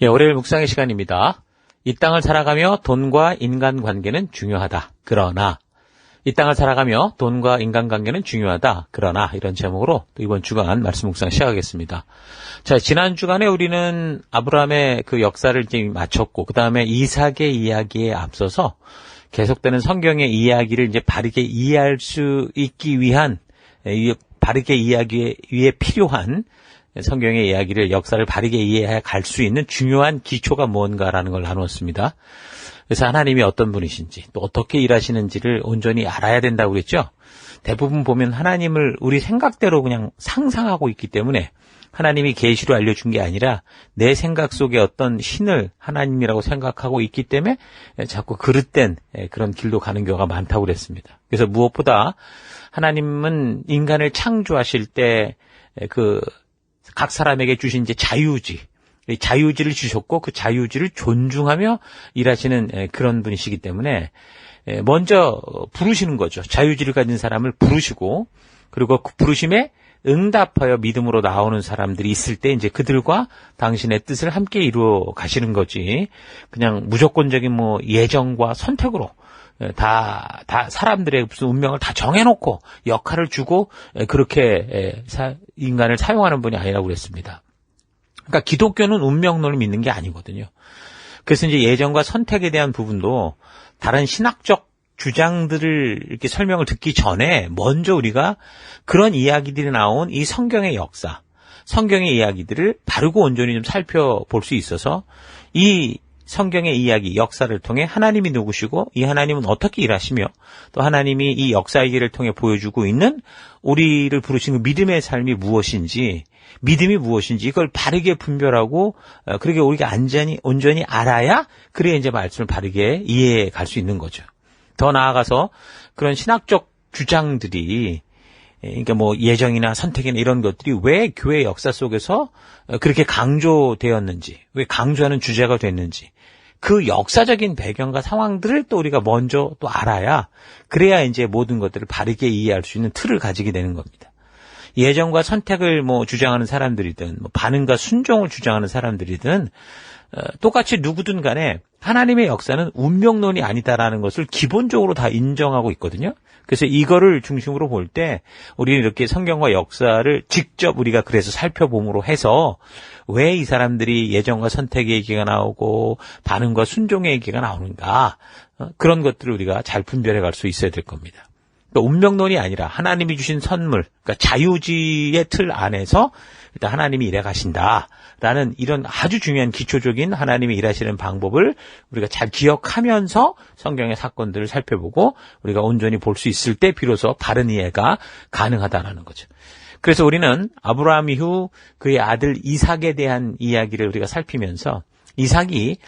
예, 월요일 묵상의 시간입니다. 이 땅을 살아가며 돈과 인간 관계는 중요하다. 그러나 이 땅을 살아가며 돈과 인간 관계는 중요하다. 그러나 이런 제목으로 또 이번 주간 말씀 묵상 시작하겠습니다. 자, 지난 주간에 우리는 아브라함의 그 역사를 이제 마쳤고 그 다음에 이삭의 이야기에 앞서서 계속되는 성경의 이야기를 이제 바르게 이해할 수 있기 위한 바르게 이야기 위해 필요한 성경의 이야기를 역사를 바르게 이해해 갈 수 있는 중요한 기초가 무언가라는 걸 나누었습니다. 그래서 하나님이 어떤 분이신지 또 어떻게 일하시는지를 온전히 알아야 된다고 그랬죠. 대부분 보면 하나님을 우리 생각대로 그냥 상상하고 있기 때문에 하나님이 계시로 알려준 게 아니라 내 생각 속에 어떤 신을 하나님이라고 생각하고 있기 때문에 자꾸 그릇된 그런 길로 가는 경우가 많다고 그랬습니다. 그래서 무엇보다 하나님은 인간을 창조하실 때 그 각 사람에게 주신 이제 자유지, 자유지를 주셨고 그 자유지를 존중하며 일하시는 그런 분이시기 때문에 먼저 부르시는 거죠. 자유지를 가진 사람을 부르시고 그리고 그 부르심에 응답하여 믿음으로 나오는 사람들이 있을 때 이제 그들과 당신의 뜻을 함께 이루어 가시는 거지. 그냥 무조건적인 뭐 예정과 선택으로 다, 다 사람들의 무슨 운명을 다 정해놓고 역할을 주고 그렇게 인간을 사용하는 분이 아니라고 그랬습니다. 그러니까 기독교는 운명론을 믿는 게 아니거든요. 그래서 이제 예정과 선택에 대한 부분도 다른 신학적 주장들을 이렇게 설명을 듣기 전에 먼저 우리가 그런 이야기들이 나온 이 성경의 역사, 성경의 이야기들을 바르고 온전히 좀 살펴볼 수 있어서 이 성경의 이야기, 역사를 통해 하나님이 누구시고 이 하나님은 어떻게 일하시며 또 하나님이 이 역사의 길을 통해 보여주고 있는 우리를 부르신 그 믿음의 삶이 무엇인지 믿음이 무엇인지 이걸 바르게 분별하고 어, 그렇게 우리가 안전히 온전히 알아야 그래야 이제 말씀을 바르게 이해해 갈 수 있는 거죠. 더 나아가서 그런 신학적 주장들이 그러니까 뭐 예정이나 선택이나 이런 것들이 왜 교회 역사 속에서 그렇게 강조되었는지, 왜 강조하는 주제가 됐는지, 그 역사적인 배경과 상황들을 또 우리가 먼저 또 알아야 그래야 이제 모든 것들을 바르게 이해할 수 있는 틀을 가지게 되는 겁니다. 예정과 선택을 뭐 주장하는 사람들이든 뭐 반응과 순종을 주장하는 사람들이든 어, 똑같이 누구든 간에 하나님의 역사는 운명론이 아니다라는 것을 기본적으로 다 인정하고 있거든요. 그래서 이거를 중심으로 볼 때 우리는 이렇게 성경과 역사를 직접 우리가 그래서 살펴봄으로 해서 왜 이 사람들이 예정과 선택의 얘기가 나오고 반응과 순종의 얘기가 나오는가 어, 그런 것들을 우리가 잘 분별해 갈 수 있어야 될 겁니다. 그러니까 운명론이 아니라 하나님이 주신 선물, 그러니까 자유지의 틀 안에서 일단 하나님이 일해 가신다라는 이런 아주 중요한 기초적인 하나님이 일하시는 방법을 우리가 잘 기억하면서 성경의 사건들을 살펴보고 우리가 온전히 볼 수 있을 때 비로소 바른 이해가 가능하다라는 거죠. 그래서 우리는 아브라함 이후 그의 아들 이삭에 대한 이야기를 우리가 살피면서 이삭이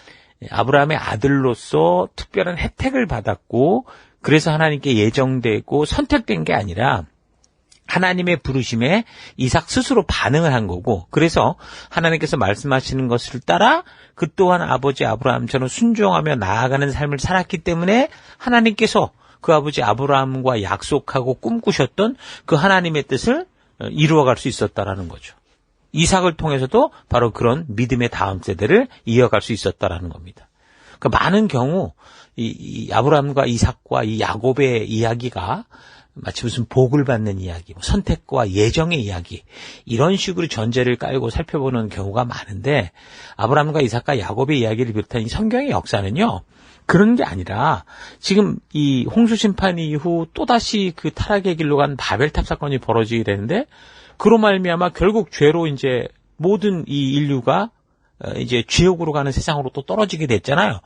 아브라함의 아들로서 특별한 혜택을 받았고 그래서 하나님께 예정되고 선택된 게 아니라 하나님의 부르심에 이삭 스스로 반응을 한 거고 그래서 하나님께서 말씀하시는 것을 따라 그 또한 아버지 아브라함처럼 순종하며 나아가는 삶을 살았기 때문에 하나님께서 그 아버지 아브라함과 약속하고 꿈꾸셨던 그 하나님의 뜻을 이루어갈 수 있었다라는 거죠. 이삭을 통해서도 바로 그런 믿음의 다음 세대를 이어갈 수 있었다라는 겁니다. 그 많은 경우 이, 이 아브라함과 이삭과 이 야곱의 이야기가 마치 무슨 복을 받는 이야기, 뭐 선택과 예정의 이야기 이런 식으로 전제를 깔고 살펴보는 경우가 많은데 아브라함과 이삭과 야곱의 이야기를 비롯한 이 성경의 역사는요. 그런 게 아니라 지금 이 홍수 심판 이후 또다시 그 타락의 길로 간 바벨탑 사건이 벌어지게 되는데 그로 말미암아 결국 죄로 이제 모든 이 인류가 어, 이제 지옥으로 가는 세상으로 또 떨어지게 됐잖아요.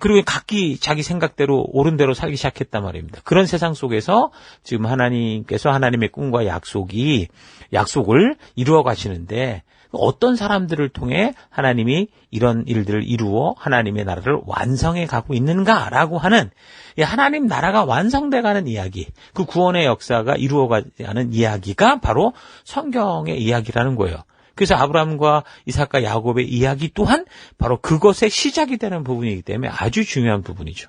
그리고 각기 자기 생각대로 옳은 대로 살기 시작했단 말입니다. 그런 세상 속에서 지금 하나님께서 하나님의 꿈과 약속이 약속을 이루어 가시는데 어떤 사람들을 통해 하나님이 이런 일들을 이루어 하나님의 나라를 완성해 가고 있는가라고 하는 하나님 나라가 완성돼 가는 이야기, 그 구원의 역사가 이루어 가는 이야기가 바로 성경의 이야기라는 거예요. 그래서 아브라함과 이삭과 야곱의 이야기 또한 바로 그것의 시작이 되는 부분이기 때문에 아주 중요한 부분이죠.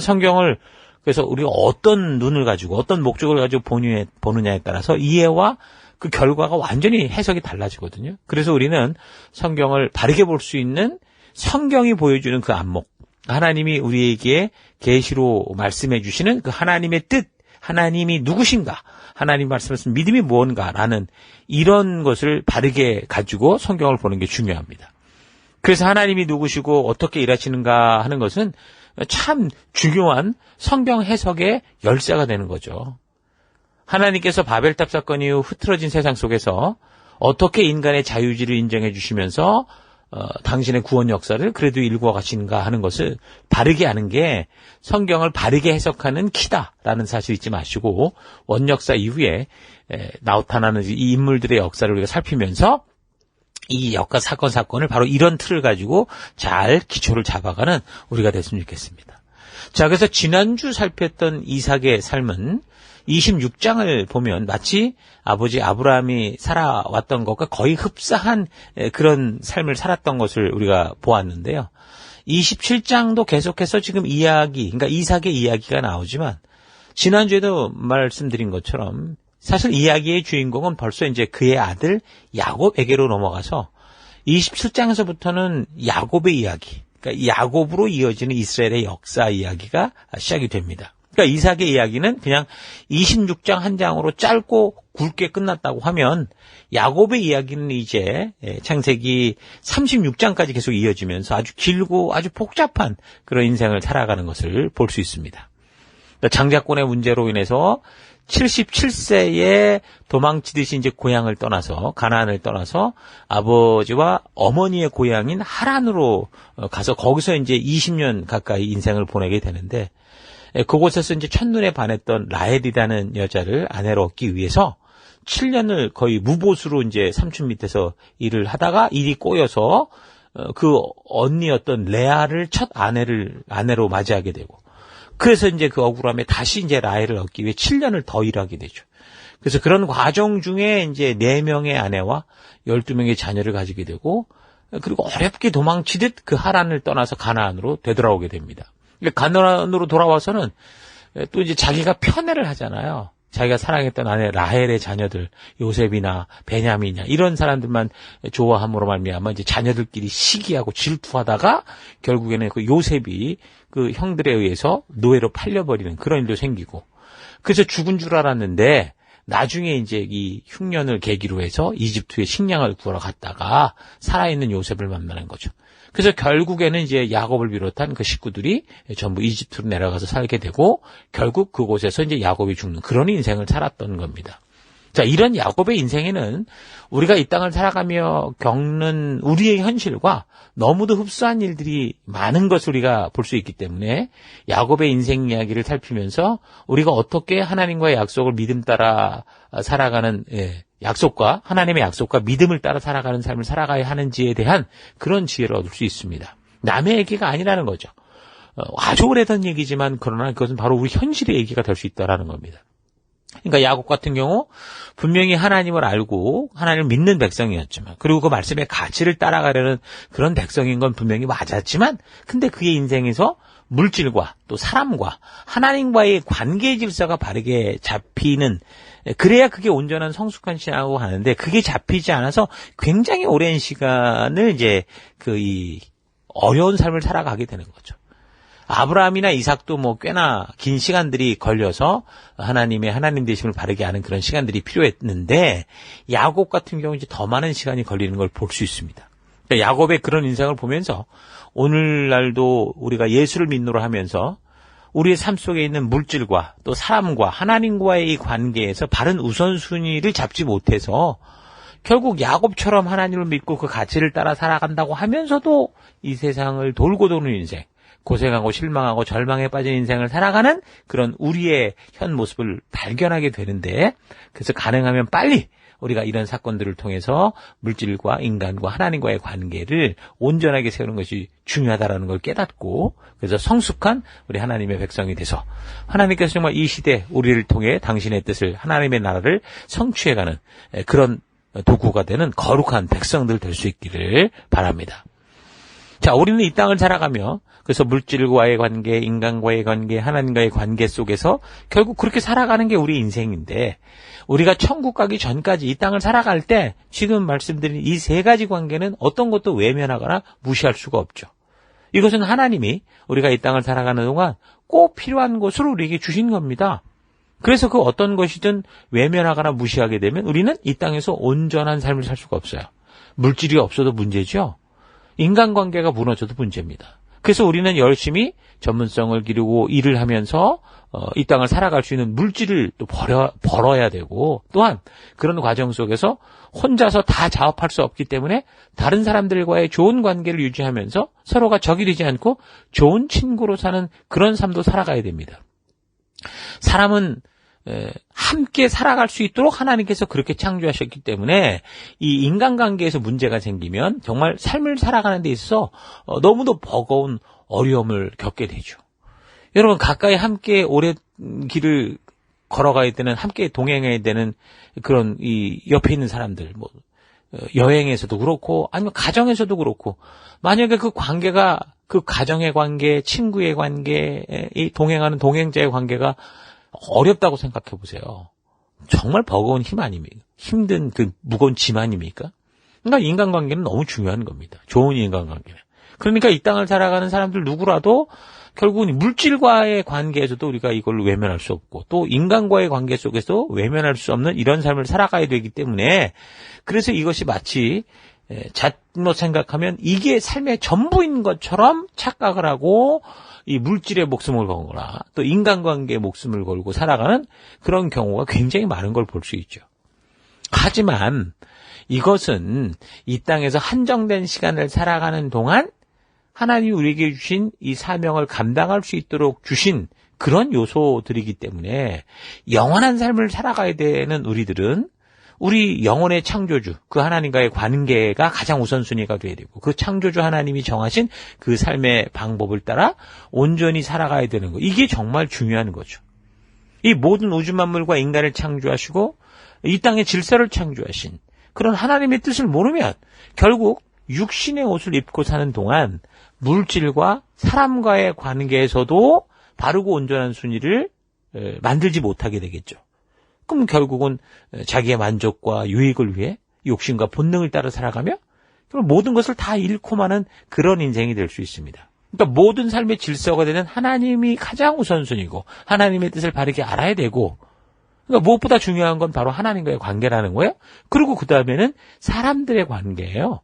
성경을 그래서 우리가 어떤 눈을 가지고 어떤 목적을 가지고 보느냐에 따라서 이해와 그 결과가 완전히 해석이 달라지거든요. 그래서 우리는 성경을 바르게 볼 수 있는 성경이 보여주는 그 안목, 하나님이 우리에게 계시로 말씀해 주시는 그 하나님의 뜻, 하나님이 누구신가, 하나님 말씀하신 믿음이 무언가라는 이런 것을 바르게 가지고 성경을 보는 게 중요합니다. 그래서 하나님이 누구시고 어떻게 일하시는가 하는 것은 참 중요한 성경 해석의 열쇠가 되는 거죠. 하나님께서 바벨탑 사건 이후 흐트러진 세상 속에서 어떻게 인간의 자유지를 인정해 주시면서 어, 당신의 구원 역사를 그래도 일구어 가시는가 하는 것을 바르게 하는 게 성경을 바르게 해석하는 키다라는 사실 잊지 마시고 원역사 이후에 에, 나타나는 이 인물들의 역사를 우리가 살피면서 이 역사 사건 사건을 바로 이런 틀을 가지고 잘 기초를 잡아가는 우리가 됐으면 좋겠습니다. 자, 그래서 지난주 살폈던 이삭의 삶은 26장을 보면 마치 아버지 아브라함이 살아왔던 것과 거의 흡사한 그런 삶을 살았던 것을 우리가 보았는데요. 27장도 계속해서 지금 이야기, 그러니까 이삭의 이야기가 나오지만 지난주에도 말씀드린 것처럼 사실 이야기의 주인공은 벌써 이제 그의 아들 야곱에게로 넘어가서 27장에서부터는 야곱의 이야기, 그러니까 야곱으로 이어지는 이스라엘의 역사 이야기가 시작이 됩니다. 그러니까 이삭의 이야기는 그냥 26장 한 장으로 짧고 굵게 끝났다고 하면 야곱의 이야기는 이제 예, 창세기 36장까지 계속 이어지면서 아주 길고 아주 복잡한 그런 인생을 살아가는 것을 볼 수 있습니다. 그러니까 장자권의 문제로 인해서 77세에 도망치듯이 이제 고향을 떠나서 가나안을 떠나서 아버지와 어머니의 고향인 하란으로 어, 가서 거기서 이제 20년 가까이 인생을 보내게 되는데 예, 그곳에서 이제 첫눈에 반했던 라헬이라는 여자를 아내로 얻기 위해서 7년을 거의 무보수로 이제 삼촌 밑에서 일을 하다가 일이 꼬여서 어, 그 언니였던 레아를 첫 아내를 아내로 맞이하게 되고 그래서 이제 그 억울함에 다시 이제 라헬을 얻기 위해 7년을 더 일하게 되죠. 그래서 그런 과정 중에 이제 4명의 아내와 12명의 자녀를 가지게 되고 그리고 어렵게 도망치듯 그 하란을 떠나서 가나안으로 되돌아오게 됩니다. 가나안으로 돌아와서는 또 이제 자기가 편애를 하잖아요. 자기가 사랑했던 아내 라헬의 자녀들 요셉이나 베냐민이나 이런 사람들만 좋아함으로 말미암아 이제 자녀들끼리 시기하고 질투하다가 결국에는 그 요셉이 그 형들에 의해서 노예로 팔려버리는 그런 일도 생기고 그래서 죽은 줄 알았는데 나중에 이제 이 흉년을 계기로 해서 이집트에 식량을 구하러 갔다가 살아있는 요셉을 만나는 거죠. 그래서 결국에는 이제 야곱을 비롯한 그 식구들이 전부 이집트로 내려가서 살게 되고 결국 그곳에서 이제 야곱이 죽는 그런 인생을 살았던 겁니다. 자, 이런 야곱의 인생에는 우리가 이 땅을 살아가며 겪는 우리의 현실과 너무도 흡사한 일들이 많은 것을 우리가 볼 수 있기 때문에 야곱의 인생 이야기를 살피면서 우리가 어떻게 하나님과의 약속을 믿음 따라 살아가는 예, 약속과 하나님의 약속과 믿음을 따라 살아가는 삶을 살아가야 하는지에 대한 그런 지혜를 얻을 수 있습니다. 남의 얘기가 아니라는 거죠. 어, 아주 오래된 얘기지만 그러나 그것은 바로 우리 현실의 얘기가 될 수 있다라는 겁니다. 그러니까 야곱 같은 경우 분명히 하나님을 알고 하나님을 믿는 백성이었지만 그리고 그 말씀의 가치를 따라가려는 그런 백성인 건 분명히 맞았지만 근데 그의 인생에서 물질과 또 사람과 하나님과의 관계 질서가 바르게 잡히는 그래야 그게 온전한 성숙한 신앙하고 하는데 그게 잡히지 않아서 굉장히 오랜 시간을 이제 그 이 어려운 삶을 살아가게 되는 거죠. 아브라함이나 이삭도 뭐 꽤나 긴 시간들이 걸려서 하나님의 하나님 되심을 바르게 하는 그런 시간들이 필요했는데 야곱 같은 경우 이제 더 많은 시간이 걸리는 걸 볼 수 있습니다. 그러니까 야곱의 그런 인생을 보면서 오늘날도 우리가 예수를 믿노라 하면서 우리의 삶 속에 있는 물질과 또 사람과 하나님과의 이 관계에서 바른 우선순위를 잡지 못해서 결국 야곱처럼 하나님을 믿고 그 가치를 따라 살아간다고 하면서도 이 세상을 돌고 도는 인생, 고생하고 실망하고 절망에 빠진 인생을 살아가는 그런 우리의 현 모습을 발견하게 되는데 그래서 가능하면 빨리 우리가 이런 사건들을 통해서 물질과 인간과 하나님과의 관계를 온전하게 세우는 것이 중요하다라는 걸 깨닫고 그래서 성숙한 우리 하나님의 백성이 돼서 하나님께서 정말 이 시대 우리를 통해 당신의 뜻을 하나님의 나라를 성취해가는 그런 도구가 되는 거룩한 백성들 될 수 있기를 바랍니다. 자, 우리는 이 땅을 살아가며 그래서 물질과의 관계, 인간과의 관계, 하나님과의 관계 속에서 결국 그렇게 살아가는 게 우리 인생인데 우리가 천국 가기 전까지 이 땅을 살아갈 때 지금 말씀드린 이 세 가지 관계는 어떤 것도 외면하거나 무시할 수가 없죠. 이것은 하나님이 우리가 이 땅을 살아가는 동안 꼭 필요한 것으로 우리에게 주신 겁니다. 그래서 그 어떤 것이든 외면하거나 무시하게 되면 우리는 이 땅에서 온전한 삶을 살 수가 없어요. 물질이 없어도 문제죠. 인간관계가 무너져도 문제입니다. 그래서 우리는 열심히 전문성을 기르고 일을 하면서 어, 이 땅을 살아갈 수 있는 물질을 또 벌여, 벌어야 되고 또한 그런 과정 속에서 혼자서 다 자업할 수 없기 때문에 다른 사람들과의 좋은 관계를 유지하면서 서로가 적이 되지 않고 좋은 친구로 사는 그런 삶도 살아가야 됩니다. 사람은 함께 살아갈 수 있도록 하나님께서 그렇게 창조하셨기 때문에 이 인간관계에서 문제가 생기면 정말 삶을 살아가는 데 있어서 어, 너무도 버거운 어려움을 겪게 되죠. 여러분 가까이 함께 오래 길을 걸어가야 되는 함께 동행해야 되는 그런 이 옆에 있는 사람들 뭐 어, 여행에서도 그렇고 아니면 가정에서도 그렇고 만약에 그 관계가 그 가정의 관계, 친구의 관계, 이 동행하는 동행자의 관계가 어렵다고 생각해 보세요. 정말 버거운 힘 아닙니까? 힘든 그 무거운 짐 아닙니까? 그러니까 인간관계는 너무 중요한 겁니다. 좋은 인간관계는. 그러니까 이 땅을 살아가는 사람들 누구라도 결국은 물질과의 관계에서도 우리가 이걸 외면할 수 없고 또 인간과의 관계 속에서 외면할 수 없는 이런 삶을 살아가야 되기 때문에 그래서 이것이 마치 잘못 생각하면 이게 삶의 전부인 것처럼 착각을 하고 이 물질의 목숨을 걸거나 또 인간관계에 목숨을 걸고 살아가는 그런 경우가 굉장히 많은 걸 볼 수 있죠. 하지만 이것은 이 땅에서 한정된 시간을 살아가는 동안 하나님이 우리에게 주신 이 사명을 감당할 수 있도록 주신 그런 요소들이기 때문에 영원한 삶을 살아가야 되는 우리들은 우리 영혼의 창조주, 그 하나님과의 관계가 가장 우선순위가 돼야 되고, 그 창조주 하나님이 정하신 그 삶의 방법을 따라 온전히 살아가야 되는 거. 이게 정말 중요한 거죠. 이 모든 우주 만물과 인간을 창조하시고, 이 땅의 질서를 창조하신 그런 하나님의 뜻을 모르면 결국 육신의 옷을 입고 사는 동안 물질과 사람과의 관계에서도 바르고 온전한 순위를 만들지 못하게 되겠죠. 그럼 결국은 자기의 만족과 유익을 위해 욕심과 본능을 따라 살아가며 모든 것을 다 잃고 마는 그런 인생이 될 수 있습니다. 그러니까 모든 삶의 질서가 되는 하나님이 가장 우선순위고 하나님의 뜻을 바르게 알아야 되고 그러니까 무엇보다 중요한 건 바로 하나님과의 관계라는 거예요. 그리고 그 다음에는 사람들의 관계예요.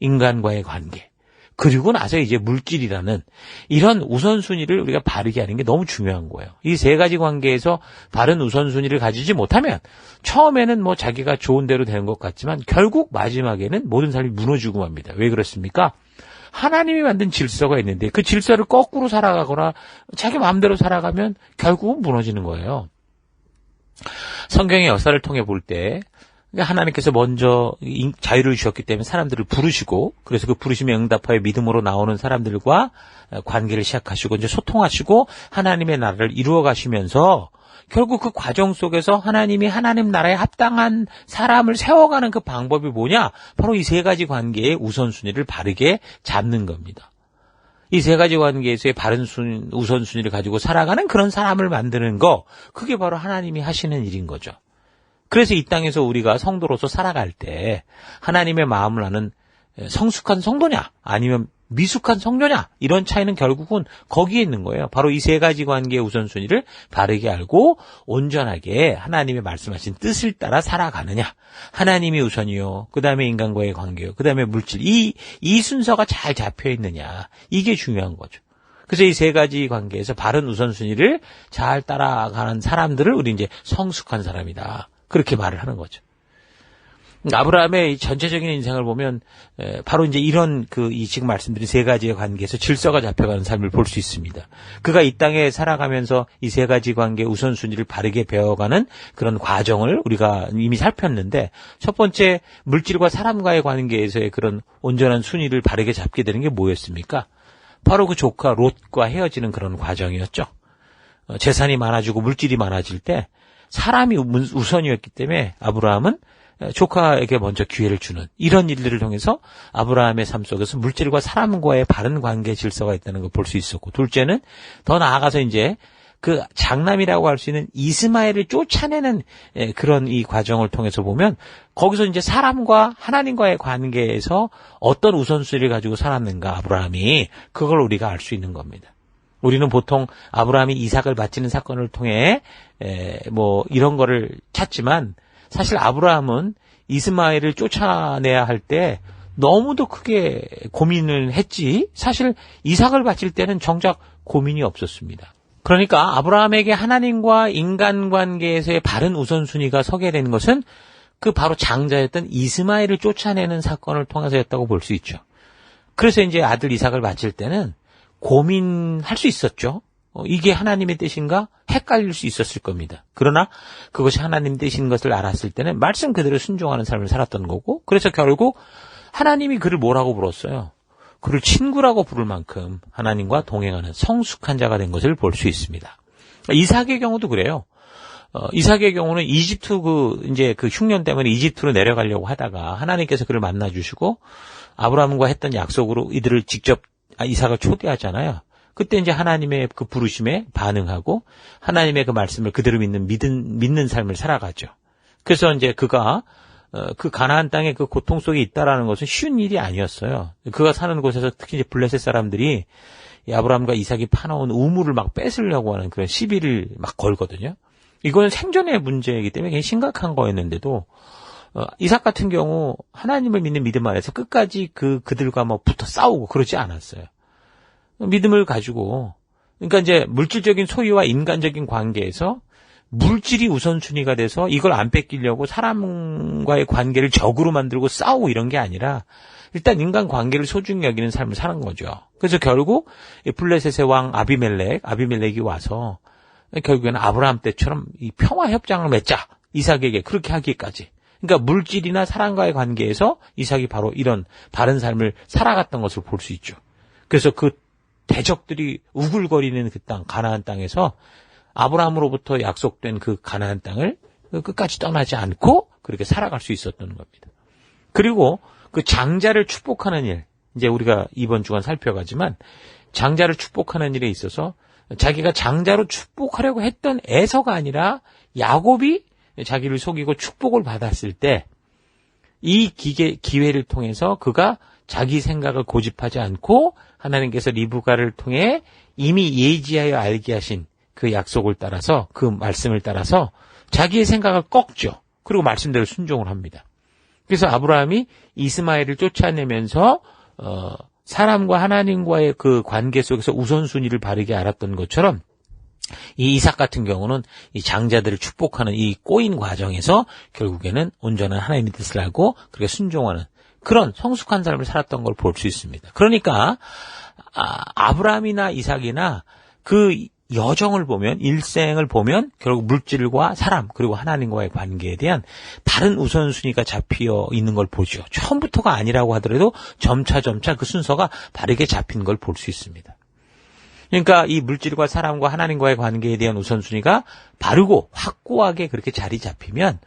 인간과의 관계. 그리고 나서 이제 물질이라는 이런 우선순위를 우리가 바르게 하는 게 너무 중요한 거예요. 이 세 가지 관계에서 바른 우선순위를 가지지 못하면 처음에는 뭐 자기가 좋은 대로 되는 것 같지만 결국 마지막에는 모든 삶이 무너지고 맙니다. 왜 그렇습니까? 하나님이 만든 질서가 있는데 그 질서를 거꾸로 살아가거나 자기 마음대로 살아가면 결국은 무너지는 거예요. 성경의 역사를 통해 볼때 그러니까 하나님께서 먼저 자유를 주셨기 때문에 사람들을 부르시고 그래서 그 부르심에 응답하여 믿음으로 나오는 사람들과 관계를 시작하시고 이제 소통하시고 하나님의 나라를 이루어 가시면서 결국 그 과정 속에서 하나님이 하나님 나라에 합당한 사람을 세워가는 그 방법이 뭐냐? 바로 이 세 가지 관계의 우선순위를 바르게 잡는 겁니다. 이 세 가지 관계에서의 바른 순, 우선순위를 가지고 살아가는 그런 사람을 만드는 거, 그게 바로 하나님이 하시는 일인 거죠. 그래서 이 땅에서 우리가 성도로서 살아갈 때 하나님의 마음을 아는 성숙한 성도냐 아니면 미숙한 성도냐 이런 차이는 결국은 거기에 있는 거예요. 바로 이 세 가지 관계의 우선순위를 바르게 알고 온전하게 하나님의 말씀하신 뜻을 따라 살아가느냐. 하나님이 우선이요. 그 다음에 인간과의 관계요. 그 다음에 물질. 이, 이 순서가 잘 잡혀 있느냐. 이게 중요한 거죠. 그래서 이 세 가지 관계에서 바른 우선순위를 잘 따라가는 사람들을 우리 이제 성숙한 사람이다. 그렇게 말을 하는 거죠. 아브라함의 전체적인 인생을 보면 바로 이제 이런 그 이 지금 말씀드린 세 가지의 관계에서 질서가 잡혀가는 삶을 볼 수 있습니다. 그가 이 땅에 살아가면서 이 세 가지 관계 우선순위를 바르게 배워가는 그런 과정을 우리가 이미 살폈는데 첫 번째 물질과 사람과의 관계에서의 그런 온전한 순위를 바르게 잡게 되는 게 뭐였습니까? 바로 그 조카 롯과 헤어지는 그런 과정이었죠. 어, 재산이 많아지고 물질이 많아질 때 사람이 우선이었기 때문에 아브라함은 조카에게 먼저 기회를 주는 이런 일들을 통해서 아브라함의 삶 속에서 물질과 사람과의 바른 관계 질서가 있다는 걸 볼 수 있었고 둘째는 더 나아가서 이제 그 장남이라고 할 수 있는 이스마엘을 쫓아내는 예, 그런 이 과정을 통해서 보면 거기서 이제 사람과 하나님과의 관계에서 어떤 우선순위를 가지고 살았는가 아브라함이 그걸 우리가 알 수 있는 겁니다. 우리는 보통 아브라함이 이삭을 바치는 사건을 통해 뭐 이런 거를 찾지만 사실 아브라함은 이스마엘을 쫓아내야 할 때 너무도 크게 고민을 했지 사실 이삭을 바칠 때는 정작 고민이 없었습니다. 그러니까 아브라함에게 하나님과 인간 관계에서의 바른 우선순위가 서게 된 것은 그 바로 장자였던 이스마엘을 쫓아내는 사건을 통해서였다고 볼 수 있죠. 그래서 이제 아들 이삭을 바칠 때는 고민할 수 있었죠. 어, 이게 하나님의 뜻인가? 헷갈릴 수 있었을 겁니다. 그러나 그것이 하나님 뜻인 것을 알았을 때는 말씀 그대로 순종하는 삶을 살았던 거고, 그래서 결국 하나님이 그를 뭐라고 불렀어요? 그를 친구라고 부를 만큼 하나님과 동행하는 성숙한 자가 된 것을 볼 수 있습니다. 이삭의 경우도 그래요. 어, 이삭의 경우는 이집트 그 이제 그 흉년 때문에 이집트로 내려가려고 하다가 하나님께서 그를 만나 주시고 아브라함과 했던 약속으로 이들을 직접 아, 이삭을 초대하잖아요. 그때 이제 하나님의 그 부르심에 반응하고 하나님의 그 말씀을 그대로 믿는 믿은 믿는 삶을 살아가죠. 그래서 이제 그가 어, 그 가나안 땅에 그 고통 속에 있다라는 것은 쉬운 일이 아니었어요. 그가 사는 곳에서 특히 이제 블레셋 사람들이 아브라함과 이삭이 파놓은 우물을 막 뺏으려고 하는 그런 시비를 막 걸거든요. 이거는 생존의 문제이기 때문에 굉장히 심각한 거였는데도 어, 이삭 같은 경우 하나님을 믿는 믿음 안에서 끝까지 그 그들과 뭐 붙어 싸우고 그러지 않았어요. 믿음을 가지고 그러니까 이제 물질적인 소유와 인간적인 관계에서 물질이 우선순위가 돼서 이걸 안 뺏기려고 사람과의 관계를 적으로 만들고 싸우고 이런 게 아니라 일단 인간 관계를 소중히 여기는 삶을 사는 거죠. 그래서 결국 블레셋의 왕 아비멜렉, 아비멜렉이 와서 결국에는 아브라함 때처럼 이 평화 협정을 맺자 이삭에게 그렇게 하기까지. 그러니까 물질이나 사람과의 관계에서 이삭이 바로 이런 바른 삶을 살아갔던 것을 볼 수 있죠. 그래서 그 대적들이 우글거리는 그 땅, 가나안 땅에서 아브라함으로부터 약속된 그 가나안 땅을 끝까지 떠나지 않고 그렇게 살아갈 수 있었던 겁니다. 그리고 그 장자를 축복하는 일, 이제 우리가 이번 주간 살펴가지만 장자를 축복하는 일에 있어서 자기가 장자로 축복하려고 했던 에서가 아니라 야곱이 자기를 속이고 축복을 받았을 때이 기회를 통해서 그가 자기 생각을 고집하지 않고 하나님께서 리브가를 통해 이미 예지하여 알게 하신 그 약속을 따라서 그 말씀을 따라서 자기의 생각을 꺾죠. 그리고 말씀대로 순종을 합니다. 그래서 아브라함이 이스마엘을 쫓아내면서 어, 사람과 하나님과의 그 관계 속에서 우선순위를 바르게 알았던 것처럼 이 이삭 같은 경우는 이 장자들을 축복하는 이 꼬인 과정에서 결국에는 온전한 하나님의 뜻을 알고 그렇게 순종하는 그런 성숙한 삶을 살았던 걸 볼 수 있습니다. 그러니까 아, 아브라함이나 이삭이나 그 여정을 보면 일생을 보면 결국 물질과 사람 그리고 하나님과의 관계에 대한 다른 우선순위가 잡혀 있는 걸 보죠. 처음부터가 아니라고 하더라도 점차 점차 그 순서가 바르게 잡힌 걸 볼 수 있습니다. 그러니까 이 물질과 사람과 하나님과의 관계에 대한 우선순위가 바르고 확고하게 그렇게 자리 잡히면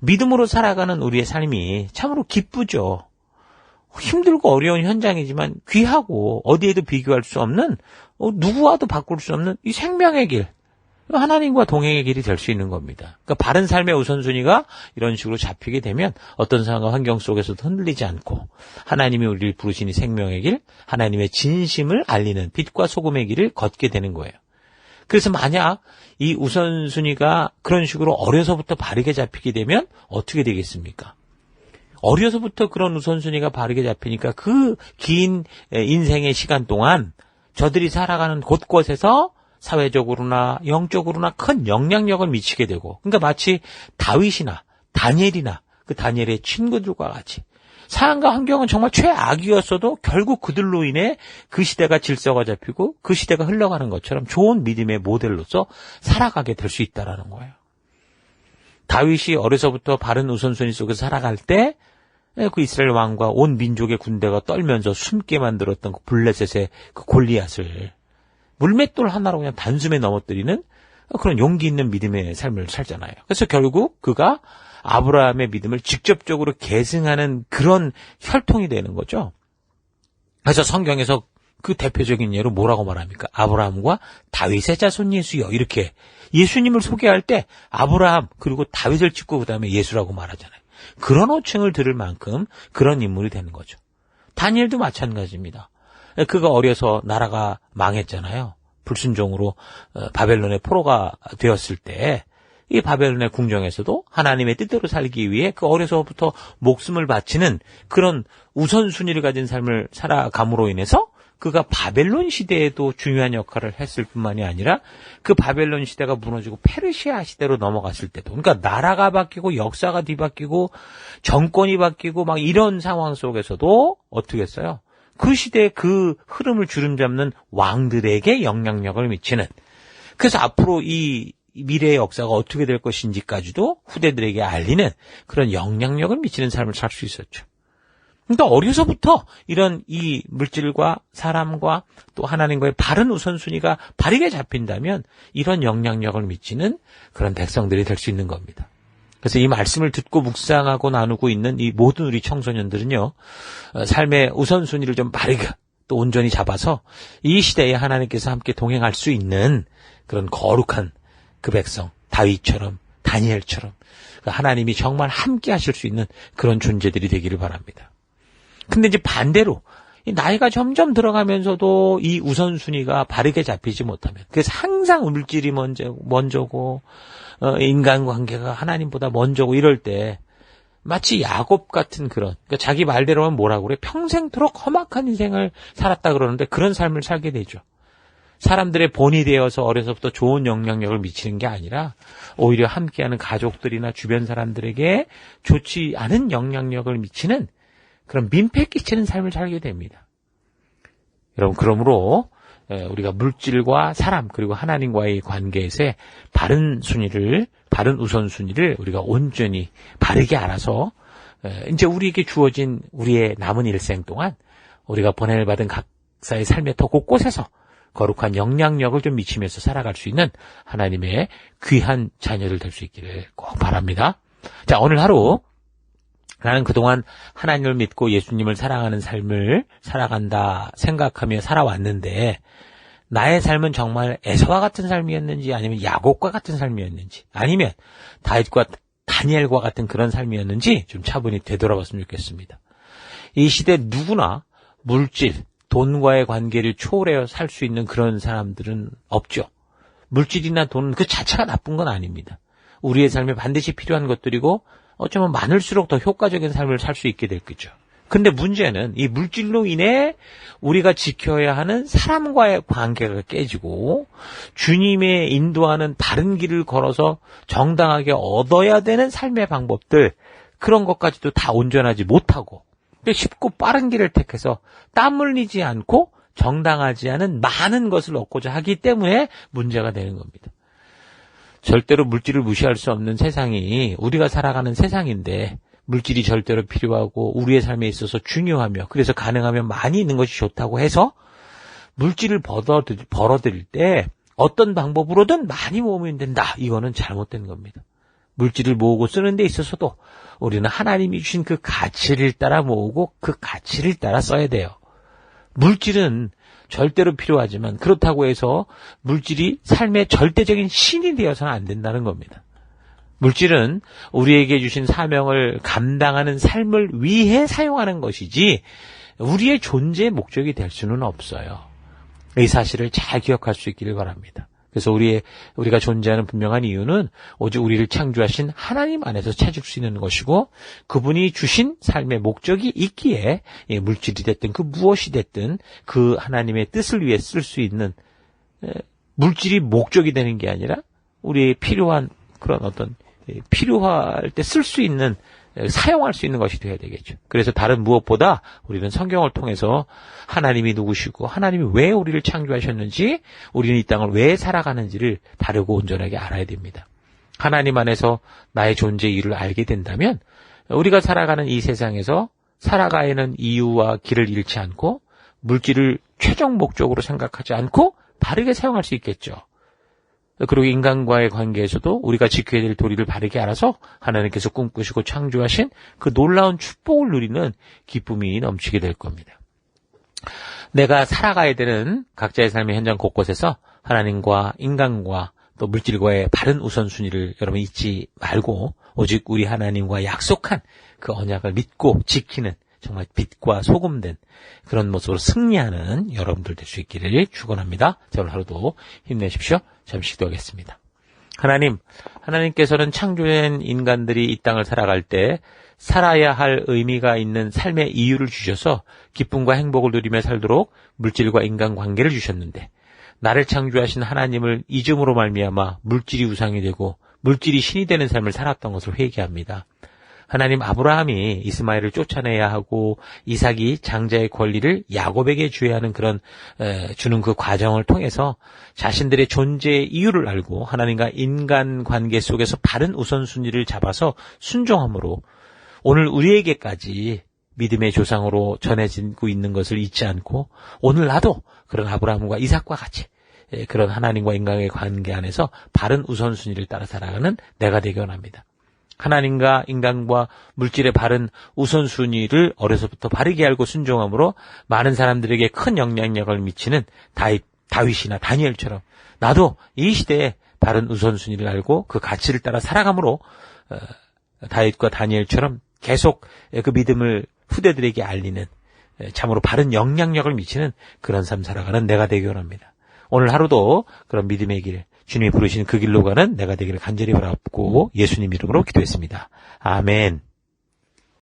믿음으로 살아가는 우리의 삶이 참으로 기쁘죠. 힘들고 어려운 현장이지만 귀하고 어디에도 비교할 수 없는 어, 누구와도 바꿀 수 없는 이 생명의 길 하나님과 동행의 길이 될 수 있는 겁니다. 그러니까 바른 삶의 우선순위가 이런 식으로 잡히게 되면 어떤 상황과 환경 속에서도 흔들리지 않고 하나님이 우리를 부르시니 생명의 길, 하나님의 진심을 알리는 빛과 소금의 길을 걷게 되는 거예요. 그래서 만약 이 우선순위가 그런 식으로 어려서부터 바르게 잡히게 되면 어떻게 되겠습니까? 어려서부터 그런 우선순위가 바르게 잡히니까 그 긴 인생의 시간 동안 저들이 살아가는 곳곳에서 사회적으로나 영적으로나 큰 영향력을 미치게 되고 그러니까 마치 다윗이나 다니엘이나 그 다니엘의 친구들과 같이 상황과 환경은 정말 최악이었어도 결국 그들로 인해 그 시대가 질서가 잡히고 그 시대가 흘러가는 것처럼 좋은 믿음의 모델로서 살아가게 될 수 있다라는 거예요. 다윗이 어려서부터 바른 우선순위 속에서 살아갈 때 예, 그 이스라엘 왕과 온 민족의 군대가 떨면서 숨게 만들었던 그 블레셋의 그 골리앗을 물맷돌 하나로 그냥 단숨에 넘어뜨리는 그런 용기 있는 믿음의 삶을 살잖아요. 그래서 결국 그가 아브라함의 믿음을 직접적으로 계승하는 그런 혈통이 되는 거죠. 그래서 성경에서 그 대표적인 예로 뭐라고 말합니까? 아브라함과 다윗의 자손 예수여 이렇게 예수님을 소개할 때 아브라함 그리고 다윗을 찍고 그다음에 예수라고 말하잖아요. 그런 호칭을 들을 만큼 그런 인물이 되는 거죠. 다니엘도 마찬가지입니다. 그가 어려서 나라가 망했잖아요. 불순종으로 어, 바벨론의 포로가 되었을 때 이 바벨론의 궁정에서도 하나님의 뜻대로 살기 위해 그 어려서부터 목숨을 바치는 그런 우선순위를 가진 삶을 살아감으로 인해서 그가 바벨론 시대에도 중요한 역할을 했을 뿐만이 아니라 그 바벨론 시대가 무너지고 페르시아 시대로 넘어갔을 때도 그러니까 나라가 바뀌고 역사가 뒤바뀌고 정권이 바뀌고 막 이런 상황 속에서도 어떻게 했어요? 그 시대의 그 흐름을 주름잡는 왕들에게 영향력을 미치는 그래서 앞으로 이 미래의 역사가 어떻게 될 것인지까지도 후대들에게 알리는 그런 영향력을 미치는 삶을 살 수 있었죠. 그러니까 어려서부터 이런 이 물질과 사람과 또 하나님과의 바른 우선순위가 바르게 잡힌다면 이런 영향력을 미치는 그런 백성들이 될 수 있는 겁니다. 그래서 이 말씀을 듣고 묵상하고 나누고 있는 이 모든 우리 청소년들은요, 어, 삶의 우선순위를 좀 바르게 또 온전히 잡아서 이 시대에 하나님께서 함께 동행할 수 있는 그런 거룩한 그 백성, 다윗처럼, 다니엘처럼, 그 하나님이 정말 함께 하실 수 있는 그런 존재들이 되기를 바랍니다. 근데 이제 반대로, 나이가 점점 들어가면서도 이 우선순위가 바르게 잡히지 못하면, 그래서 항상 물질이 먼저, 먼저고, 어, 인간관계가 하나님보다 먼저고 이럴 때, 마치 야곱 같은 그런, 그러니까 자기 말대로 하면 뭐라고 그래? 평생토록 험악한 인생을 살았다 그러는데 그런 삶을 살게 되죠. 사람들의 본이 되어서 어려서부터 좋은 영향력을 미치는 게 아니라 오히려 함께하는 가족들이나 주변 사람들에게 좋지 않은 영향력을 미치는 그런 민폐 끼치는 삶을 살게 됩니다. 여러분 그러므로 우리가 물질과 사람 그리고 하나님과의 관계에서 바른 순위를 바른 우선순위를 우리가 온전히 바르게 알아서 이제 우리에게 주어진 우리의 남은 일생 동안 우리가 보냄을 받은 각사의 삶의 더 곳곳에서 거룩한 영향력을 좀 미치면서 살아갈 수 있는 하나님의 귀한 자녀들 될 수 있기를 꼭 바랍니다. 자, 오늘 하루 나는 그동안 하나님을 믿고 예수님을 사랑하는 삶을 살아간다 생각하며 살아왔는데 나의 삶은 정말 에서와 같은 삶이었는지 아니면 야곱과 같은 삶이었는지 아니면 다윗과 다니엘과 같은 그런 삶이었는지 좀 차분히 되돌아봤으면 좋겠습니다. 이 시대 누구나 물질, 돈과의 관계를 초월해 살수 있는 그런 사람들은 없죠. 물질이나 돈은 그 자체가 나쁜 건 아닙니다. 우리의 삶에 반드시 필요한 것들이고 어쩌면 많을수록 더 효과적인 삶을 살 수 있게 될 거죠. 근데 문제는 이 물질로 인해 우리가 지켜야 하는 사람과의 관계가 깨지고 주님의 인도하는 다른 길을 걸어서 정당하게 얻어야 되는 삶의 방법들 그런 것까지도 다 온전하지 못하고 쉽고 빠른 길을 택해서 땀 흘리지 않고 정당하지 않은 많은 것을 얻고자 하기 때문에 문제가 되는 겁니다. 절대로 물질을 무시할 수 없는 세상이 우리가 살아가는 세상인데 물질이 절대로 필요하고 우리의 삶에 있어서 중요하며 그래서 가능하면 많이 있는 것이 좋다고 해서 물질을 벌어들일 때 어떤 방법으로든 많이 모으면 된다. 이거는 잘못된 겁니다. 물질을 모으고 쓰는 데 있어서도 우리는 하나님이 주신 그 가치를 따라 모으고 그 가치를 따라 써야 돼요. 물질은 절대로 필요하지만 그렇다고 해서 물질이 삶의 절대적인 신이 되어서는 안 된다는 겁니다. 물질은 우리에게 주신 사명을 감당하는 삶을 위해 사용하는 것이지 우리의 존재의 목적이 될 수는 없어요. 이 사실을 잘 기억할 수 있기를 바랍니다. 그래서 우리의 우리가 존재하는 분명한 이유는 오직 우리를 창조하신 하나님 안에서 찾을 수 있는 것이고 그분이 주신 삶의 목적이 있기에 물질이 됐든 그 무엇이 됐든 그 하나님의 뜻을 위해 쓸 수 있는 물질이 목적이 되는 게 아니라 우리의 필요한 그런 어떤 필요할 때 쓸 수 있는 사용할 수 있는 것이 되어야 되겠죠. 그래서 다른 무엇보다 우리는 성경을 통해서 하나님이 누구시고 하나님이 왜 우리를 창조하셨는지 우리는 이 땅을 왜 살아가는지를 다르고 온전하게 알아야 됩니다. 하나님 안에서 나의 존재 이유를 알게 된다면 우리가 살아가는 이 세상에서 살아가는 이유와 길을 잃지 않고 물질을 최종 목적으로 생각하지 않고 바르게 사용할 수 있겠죠. 그리고 인간과의 관계에서도 우리가 지켜야 될 도리를 바르게 알아서 하나님께서 꿈꾸시고 창조하신 그 놀라운 축복을 누리는 기쁨이 넘치게 될 겁니다. 내가 살아가야 되는 각자의 삶의 현장 곳곳에서 하나님과 인간과 또 물질과의 바른 우선순위를 여러분 잊지 말고 오직 우리 하나님과 약속한 그 언약을 믿고 지키는 정말 빛과 소금된 그런 모습으로 승리하는 여러분들 될 수 있기를 축원합니다. 자, 오늘 하루도 힘내십시오. 잠시 기도하겠습니다. 하나님, 하나님께서는 창조된 인간들이 이 땅을 살아갈 때 살아야 할 의미가 있는 삶의 이유를 주셔서 기쁨과 행복을 누리며 살도록 물질과 인간 관계를 주셨는데 나를 창조하신 하나님을 잊음으로 말미암아 물질이 우상이 되고 물질이 신이 되는 삶을 살았던 것을 회개합니다. 하나님 아브라함이 이스마엘을 쫓아내야 하고 이삭이 장자의 권리를 야곱에게 주어야 하는 그런 에, 주는 그 과정을 통해서 자신들의 존재의 이유를 알고 하나님과 인간 관계 속에서 바른 우선순위를 잡아서 순종함으로 오늘 우리에게까지 믿음의 조상으로 전해지고 있는 것을 잊지 않고 오늘 나도 그런 아브라함과 이삭과 같이 예, 그런 하나님과 인간의 관계 안에서 바른 우선순위를 따라 살아가는 내가 되기 원합니다. 하나님과 인간과 물질의 바른 우선순위를 어려서부터 바르게 알고 순종함으로 많은 사람들에게 큰 영향력을 미치는 다윗, 다윗이나 다니엘처럼 나도 이 시대에 바른 우선순위를 알고 그 가치를 따라 살아감으로 어, 다윗과 다니엘처럼 계속 그 믿음을 후대들에게 알리는 참으로 바른 영향력을 미치는 그런 삶 살아가는 내가 되기 원합니다. 오늘 하루도 그런 믿음의 길, 주님이 부르시는 그 길로 가는 내가 되기를 간절히 바라고 예수님 이름으로 기도했습니다. 아멘.